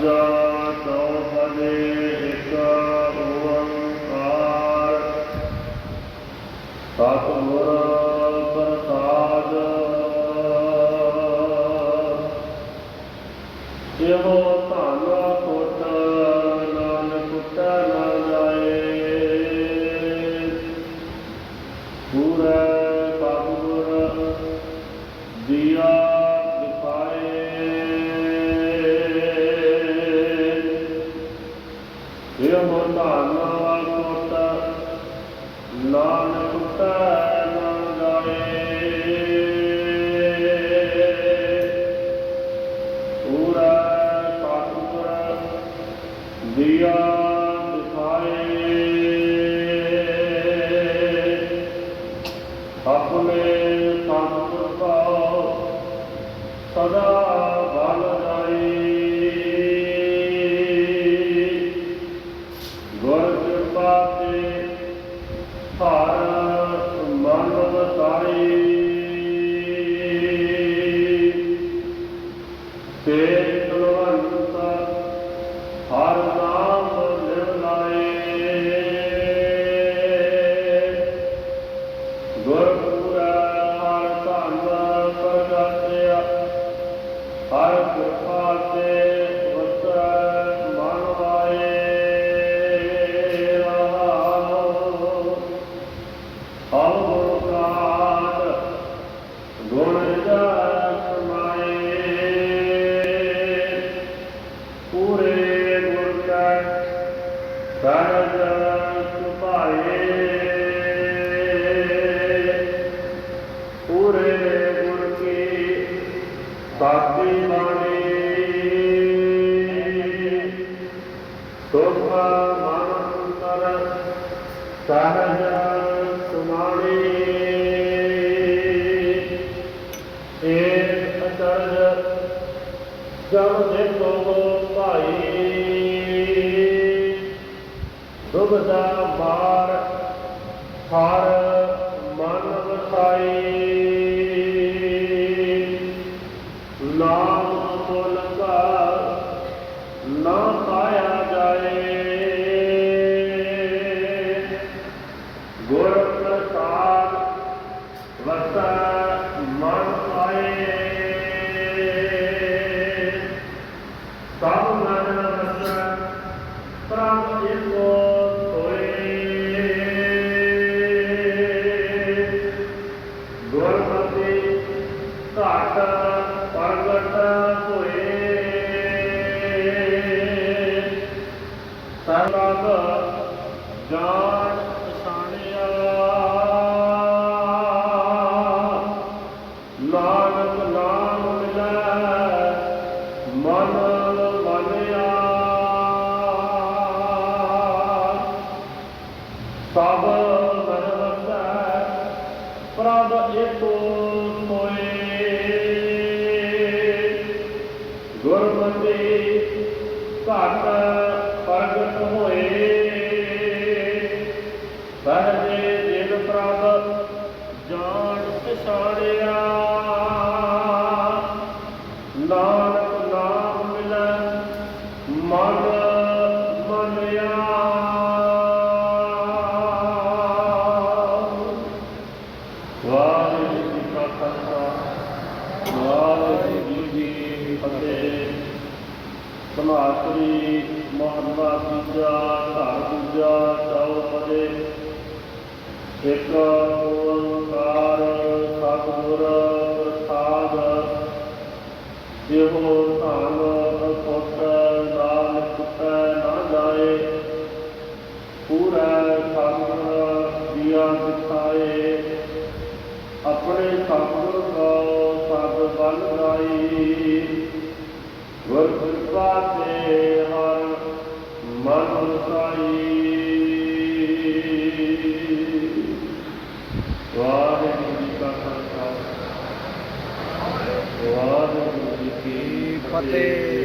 ਦੂਜਾ ਨਾਨਕ ਕੁਟ ਨਾ ਜਾਏ ਪੂਰਾ ਸਤਿਗੁਰ ਦੀਆ ਦਿਖਾਏ ਆਪਣੇ ਸਤਿਗੁਰ ਕੋ ਸਦਾ ਸਰਜ ਸੁਭਾਏ ਪੂਰੇ ਗੁਰ ਕੀ ਸਾਥੀ ਬਾਣੀ। ਸੁਖ ਮਨ ਅੰਤਰ ਸਹਜ ਸੁਮਾਣੀ। ਏਕ ਅਚਰਜ ਜਬ ਦੇਖੋ ਦੁਬਦਾ ਮਾਰ ਹਰ ਸਭ ਮਨ ਵਸੈ ਪ੍ਰਭ ਏਕੋ ਹੋਏ ਗੁਰਮਤਿ ਘਟ ਪ੍ਰਗਟ ਹੋਏ ਸਹਜੇ ਖਾਲਸਾ ਵਾਹਿਗੁਰੂ ਜੀ ਕੀ ਫਤਿਹ ਸਮਾਤਰੀ ਮਹੱਲਾ ਦੂਜਾ ਘਰ ਦੂਜਾ ਚੌਪਦੇ ਇੱਕ ਓੰਕਾਰ ਸਤਿਗੁਰ ਪ੍ਰਸਾਦ ਇਹੋ ਧਨ ਅਖੁੱਟ ਨਾਲ ਕੁੱਟ ਨਾ ਜਾਏ ਪੂਰਾ ਸਤਿਗੁਰ ਦੀਆ ਦਿਖਾਏ ਆਪਣੇ ਸਤਿਗੁਰ ਕੋ ਸਦ ਬਲ ਗਾਈ ਗੁਰ ਕਿਰਪਾ ਤੇ ਹਰ ਮਨ ਵਸਾਈ ਵਾਹਿਗੁਰੂ ਜੀ ਕਾ ਖਾਲਸਾ। ਵਾਹਿਗੁਰੂ ਜੀ ਕੀ ਫਤਿਹ।